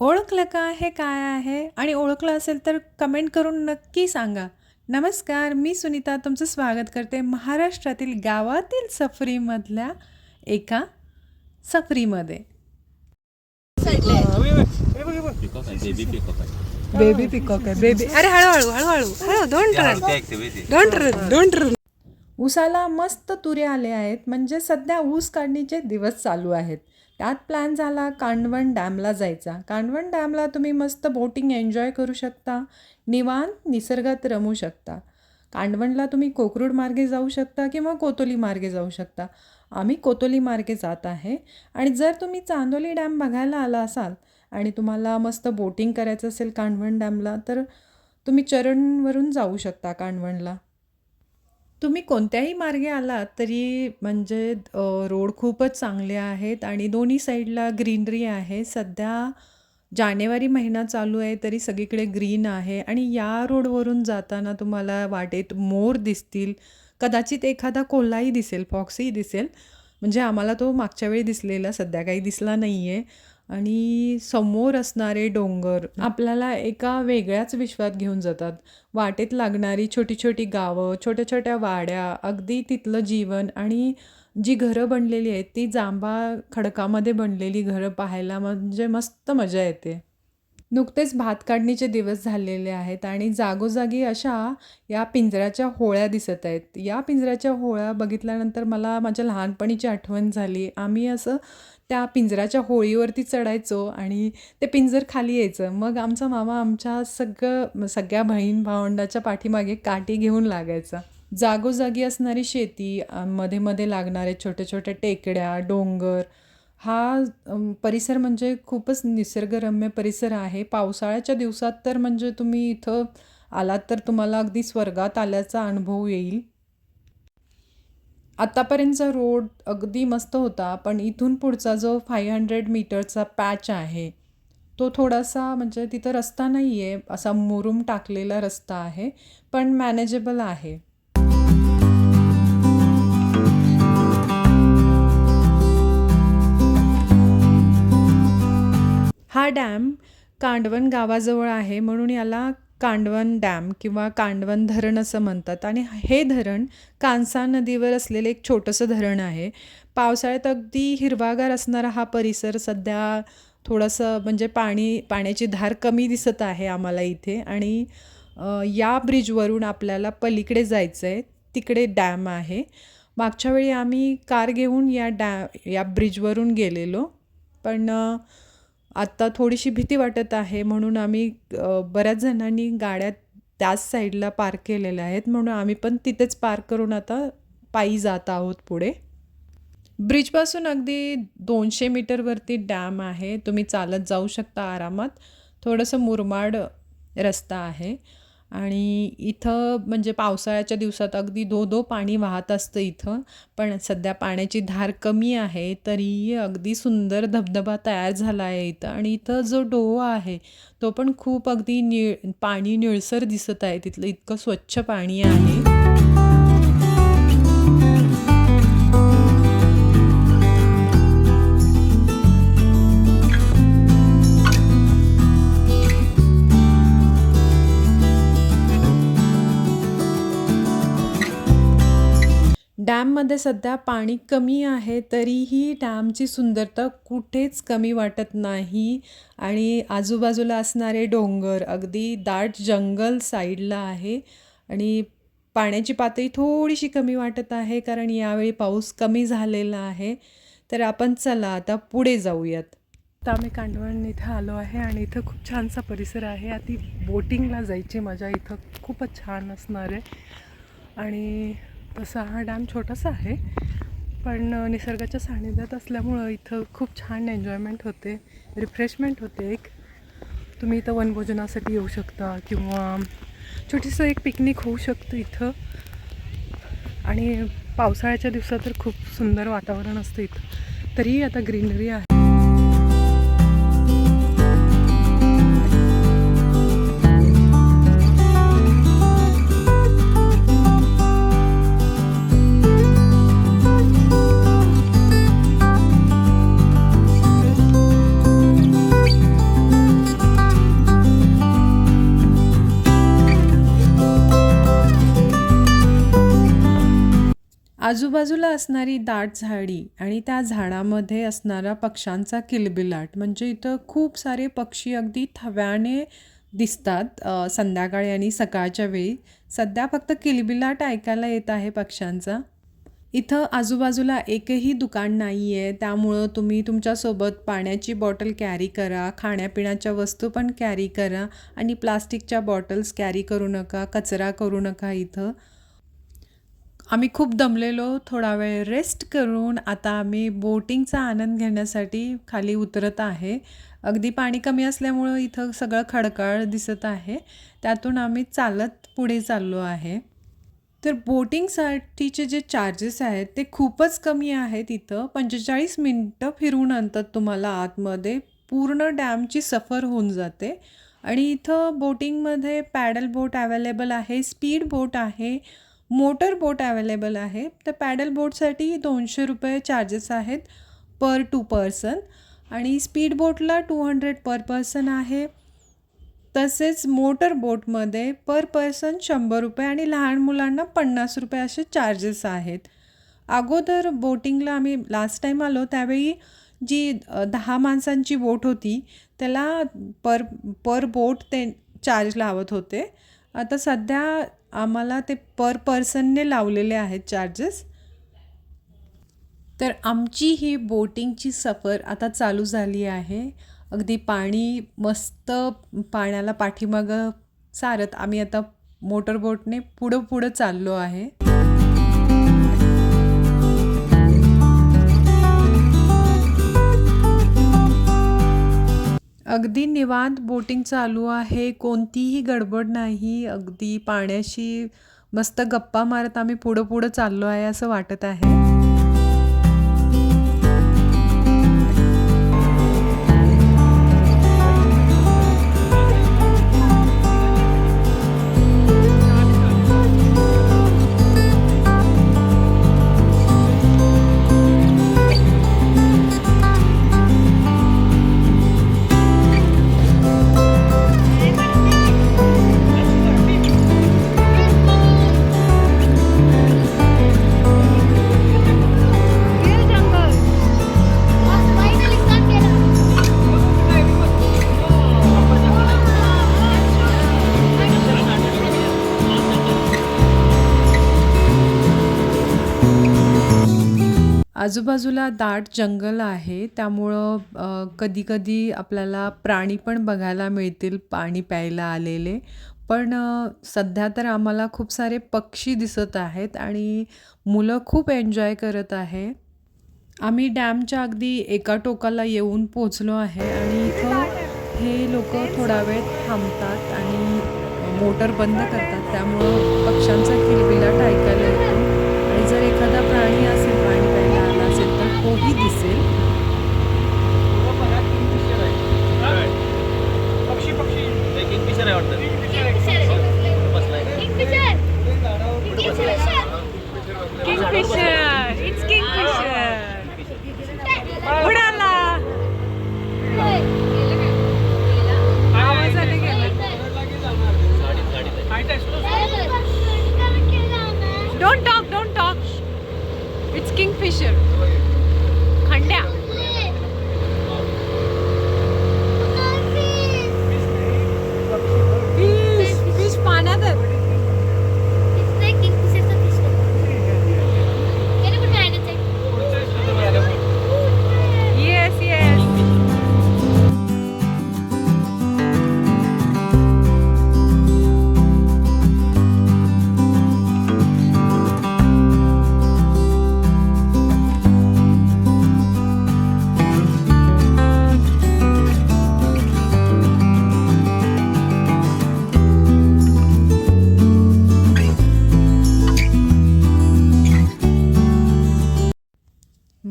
ओळखलं का हे काय आहे? आणि ओळखलं असेल तर कमेंट करून नक्की सांगा. नमस्कार मी सुनीता तुमचं स्वागत करते महाराष्ट्रातील गावातील सफरीमधल्या एका सफरीमध्ये. बेबी पिकॉक आहे. बेबी अरे हळूहळू हळूहळू. हळू डोंट रन ते activity don't run don't run ऊसाला मस्त तुरे आले आहेत. म्हणजे सध्या ऊस काढणीचे दिवस चालू आहेत. त्यात प्लॅन झाला कांडवण डॅमला जायचा. कांडवण डॅमला तुम्ही मस्त बोटिंग एन्जॉय करू शकता. निवांत निसर्गात रमू शकता. कांडवणला तुम्ही कोकरूड मार्गे जाऊ शकता किंवा कोतोली मार्गे जाऊ शकता. आम्ही कोतोली मार्गे जात आहे. आणि जर तुम्ही चांदोली डॅम बघायला आला असाल आणि तुम्हाला मस्त बोटिंग करायचं असेल कांडवण डॅमला तर तुम्ही चरणवरून जाऊ शकता कांडवणला तुम्ही कोणत्याही मार्गे आलात तरी म्हणजे अ, रोड खूपच चांगले आहेत आणि दोन्ही साईडला ग्रीनरी आहे. सध्या जानेवारी महिना चालू आहे तरी सगळीकडे ग्रीन आहे आणि या रोडवरून जाताना तुम्हाला वाटेत मोर दिसतील. कदाचित एखादा कोल्हाही दिसेल फॉक्सही दिसेल. म्हणजे आम्हाला तो मागच्या वेळी दिसलेला सध्या काही दिसला नाही आहे आणि समोर असणारे डोंगर आपल्याला एका वेगळ्याच विश्वात घेऊन जातात. वाटेत लागणारी छोटी छोटी गावं छोट्या छोट्या वाड्या अगदी तिथलं जीवन आणि जी घरं बनलेली आहेत ती जांभा खडकामध्ये बनलेली घरं पाहायला म्हणजे मस्त मजा येते. नुकतेच भात काढणीचे दिवस झालेले आहेत आणि जागोजागी अशा या पिंजऱ्याच्या होळ्या दिसत आहेत. या पिंजऱ्याच्या होळ्या बघितल्यानंतर मला माझ्या लहानपणीची आठवण झाली. आम्ही असं त्या पिंजऱ्याच्या होळीवरती चढायचो आणि ते पिंजर खाली यायचं. मग आमचा मामा आमच्या सगळं सगळ्या बहीण भावंडाच्या पाठीमागे काठी घेऊन लागायचा. जागोजागी असणारी शेती मध्ये मध्ये लागणारे छोट्या छोट्या टेकड्या डोंगर हा परिसर म्हणजे खूपच निसर्गरम्य परिसर आहे. पावसाळ्याच्या दिवसात तर म्हणजे तुम्ही इथं आलात तर तुम्हाला अगदी स्वर्गात आल्याचा अनुभव येईल. आत्तापर्यंतचा रोड अगदी मस्त होता पण इथून पुढचा जो फाय हंड्रेड मीटरचा पॅच आहे तो थोडासा म्हणजे तिथं रस्ता नाही आहे असा मुरुम टाकलेला रस्ता आहे पण मॅनेजेबल आहे. हा डॅम कांडवन गावाजवळ आहे म्हणून याला कांडवन डॅम किंवा कांडवन धरण असं म्हणतात. आणि हे धरण कांसा नदीवर असलेलं एक छोटंसं धरण आहे. पावसाळ्यात अगदी हिरवागार असणारा हा परिसर सध्या थोडंसं म्हणजे पाणी पाण्याची धार कमी दिसत आहे आम्हाला इथे. आणि या ब्रिजवरून आपल्याला पलीकडे जायचं आहे तिकडे डॅम आहे. मागच्या वेळी आम्ही कार घेऊन या डॅ या ब्रिजवरून गेलेलो. पण आत्ता थोडीशी भीती वाटत आहे म्हणून आम्ही बऱ्याच जणांनी गाड्या त्याच साईडला पार्क केलेल्या आहेत म्हणून आम्ही पण तिथेच पार्क करून आता पायी जात आहोत पुढे. ब्रिजपासून अगदी दोनशे मीटरवरती डॅम आहे. तुम्ही चालत जाऊ शकता आरामात. थोडंसं मुरमाड रस्ता आहे. आणि इथं म्हणजे पावसाळ्याच्या दिवसात अगदी दो दो पाणी वाहत असतं इथं. पण सध्या पाण्याची धार कमी आहे तरीही अगदी सुंदर धबधबा तयार झाला आहे इथं. आणि इथं जो डोह आहे तो पण खूप अगदी निळ पाणी निळसर दिसत आहे. तिथलं इतकं स्वच्छ पाणी आहे. डॅममध्ये सध्या पाणी कमी आहे तरीही डॅमची सुंदरता कुठेच कमी वाटत नाही आणि आजूबाजूला असणारे डोंगर अगदी दाट जंगल साईडला आहे आणि पाण्याची पातळी थोडीशी कमी वाटत आहे कारण यावेळी पाऊस कमी झालेला आहे. तर आपण चला आता पुढे जाऊयात. आता आम्ही कांडवण इथं आलो आहे आणि इथं खूप छानसा परिसर आहे. आधी बोटिंगला जायची मजा इथं खूपच छान असणार आहे. आणि तसा हा डॅम छोटासा आहे. पण निसर्गाच्या सानिध्यात असल्यामुळं इथं खूप छान एन्जॉयमेंट होते. रिफ्रेशमेंट होते एक. तुम्ही इथं वनभोजनासाठी येऊ शकता किंवा छोटीसं एक पिकनिक होऊ शकतं इथं. आणि पावसाळ्याच्या दिवसात तर खूप सुंदर वातावरण असतं इथं. तरीही आता ग्रीनरी आहे. आजूबाजूला असणारी दाट झाडी आणि त्या झाडामध्ये असणारा पक्ष्यांचा किलबिलाट म्हणजे इथं खूप सारे पक्षी अगदी थव्याने दिसतात संध्याकाळी आणि सकाळच्या वेळी. सध्या फक्त किलबिलाट ऐकायला येत आहे पक्ष्यांचा. इथं आजूबाजूला एकही दुकान नाही आहे त्यामुळं तुम्ही तुमच्यासोबत पाण्याची बॉटल कॅरी करा खाण्यापिण्याच्या वस्तू पण कॅरी करा आणि प्लास्टिकच्या बॉटल्स कॅरी करू नका कचरा करू नका इथं. आम्ही खूप दमलेलो थोडा वेळ रेस्ट करून आता आम्ही बोटिंगचा आनंद घेण्यासाठी खाली उतरत आहे. अगदी पाणी कमी असल्यामुळं इथं सगळं खडकाळ दिसत आहे. त्यातून आम्ही चालत पुढे चाललो आहे. तर बोटिंगसाठीचे जे चार्जेस आहेत ते खूपच कमी आहेत इथं. पंचेचाळीस मिनटं फिरून आणतात तुम्हाला आतमध्ये. पूर्ण डॅमची सफर होऊन जाते. आणि इथं बोटिंगमध्ये पॅडल बोट अवेलेबल आहे स्पीड बोट आहे. मोटर बोट अवेलेबल आहे. तर पॅडल बोटसाठी दोनशे रुपये चार्जेस आहेत पर टू पर्सन आणि स्पीड बोटला टू हंड्रेड पर पर्सन आहे. तसेच मोटर बोटमध्ये पर पर्सन शंभर रुपये आणि लहान मुलांना पन्नास रुपये असे चार्जेस आहेत. अगोदर बोटिंगला आम्ही लास्ट टाईम आलो त्यावेळी जी दहा माणसांची बोट होती त्याला पर पर बोट ते चार्ज लावत होते. आता सध्या आम्हाला ते पर पर्सनने लावलेले आहेत चार्जेस तर आमची ही बोटिंगची सफर आता चालू झाली आहे. अगदी पाणी मस्त पाण्याला पाठीमागं सारत आम्ही आता मोटरबोटने पुढं पुढं चाललो आहे. अगदी निवांत बोटिंग चालू आहे. कोणतीही गडबड नाही. अगदी पाण्याशी मस्त गप्पा मारत आम्ही पुढं पुढं चाललो आहे असं वाटत आहे. आजूबाजूला दाट जंगल आहे. त्यामुळं कधीकधी आपल्याला प्राणी पण बघायला मिळतील पाणी प्यायला आलेले. पण सध्या तर आम्हाला खूप सारे पक्षी दिसत आहेत आणि मुलं खूप एन्जॉय करत आहे. आम्ही डॅमच्या अगदी एका टोकाला येऊन पोचलो आहे आणि इथं हे लोक थोडा वेळ थांबतात आणि मोटर बंद करतात. त्यामुळं पक्ष्यांचा किलबिलाट ऐकतात येतो आणि जर एखादा प्राणी असेल पाणी प्यायला आला असेल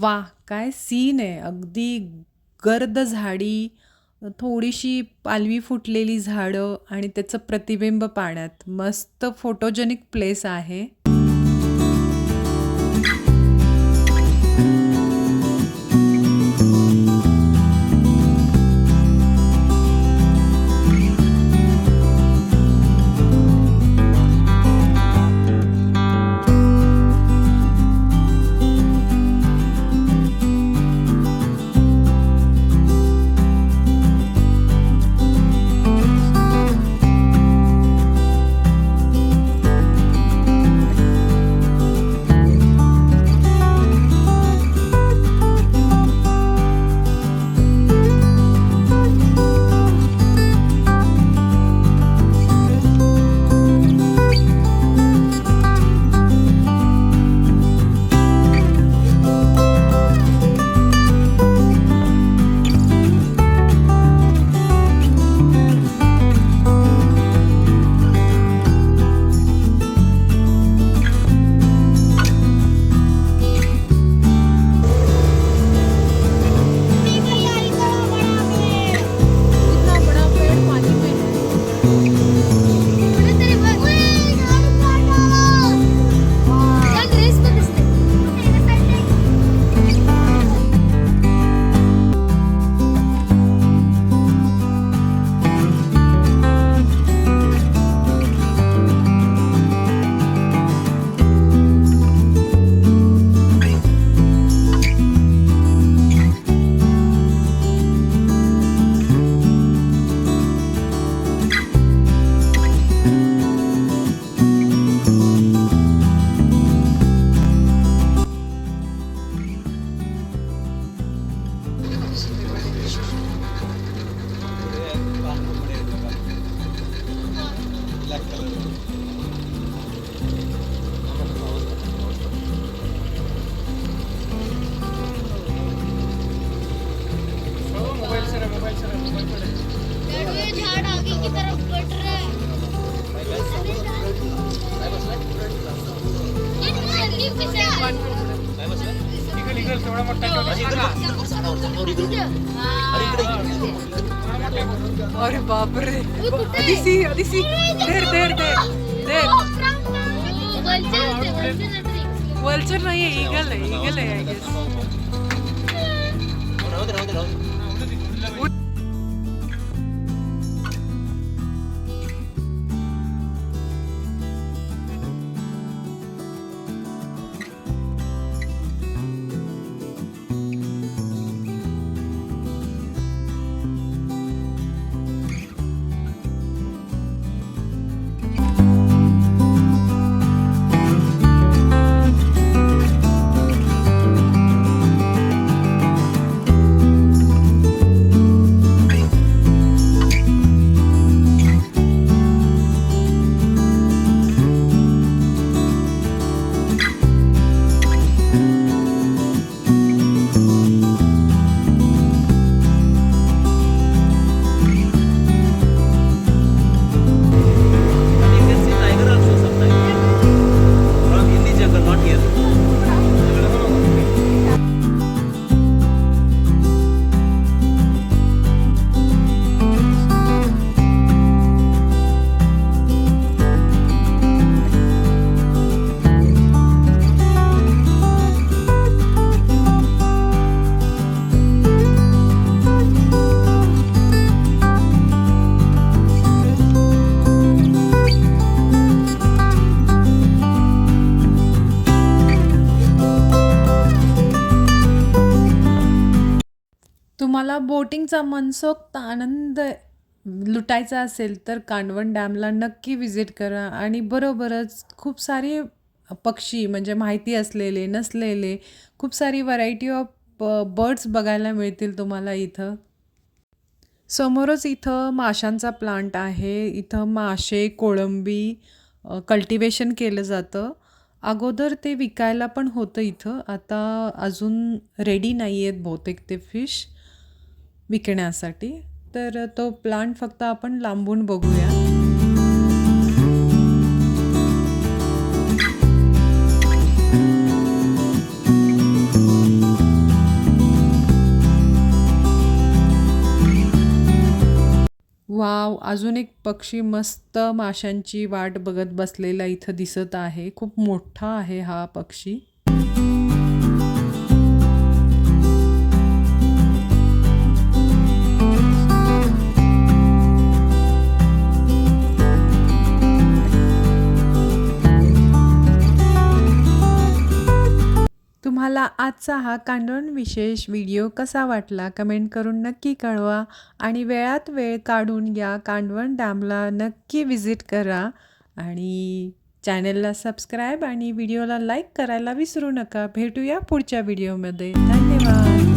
वा काय सीन आहे. अगदी गर्द झाडी थोडीशी पालवी फुटलेली झाडं आणि त्याचं प्रतिबिंब पाण्यात. मस्त फोटोजेनिक प्लेस आहे. अरे बापरे अदिसी अदिसी देर देर देर देर वल्चर नाही आहे इगल आहे इगल आहे आय गेस तुम्हाला बोटिंगचा मनसोक्त आनंद लुटायचा असेल तर कांडवण डॅमला नक्की विजिट करा. आणि बरोबरच खूप सारे पक्षी म्हणजे माहिती असलेले नसलेले खूप सारी व्हरायटी ऑफ बर्ड्स बघायला मिळतील तुम्हाला इथं. समोरच इथं माशांचा प्लांट आहे. इथं मासे कोळंबी कल्टिवेशन केलं जातं. अगोदर ते विकायला पण होतं इथं. आता अजून रेडी नाही आहेत बहुतेक ते फिश विकण्यासाठी. तर तो प्लांट फक्त आपण लांबून बघूया. वाव अजून एक पक्षी मस्त माशांची वाट बघत बसलेला इथं दिसत आहे. खूप मोठा आहे हा पक्षी. तुम्हाला आजचा हा कांडवण विशेष व्हिडिओ कसा वाटला कमेंट करून नक्की कळवा आणि वेळात वेळ काढून या कांडवण डॅमला नक्की विजिट करा आणि चॅनलला सबस्क्राईब आणि व्हिडिओला लाईक करायला विसरू नका. भेटूया पुढच्या व्हिडिओमध्ये धन्यवाद.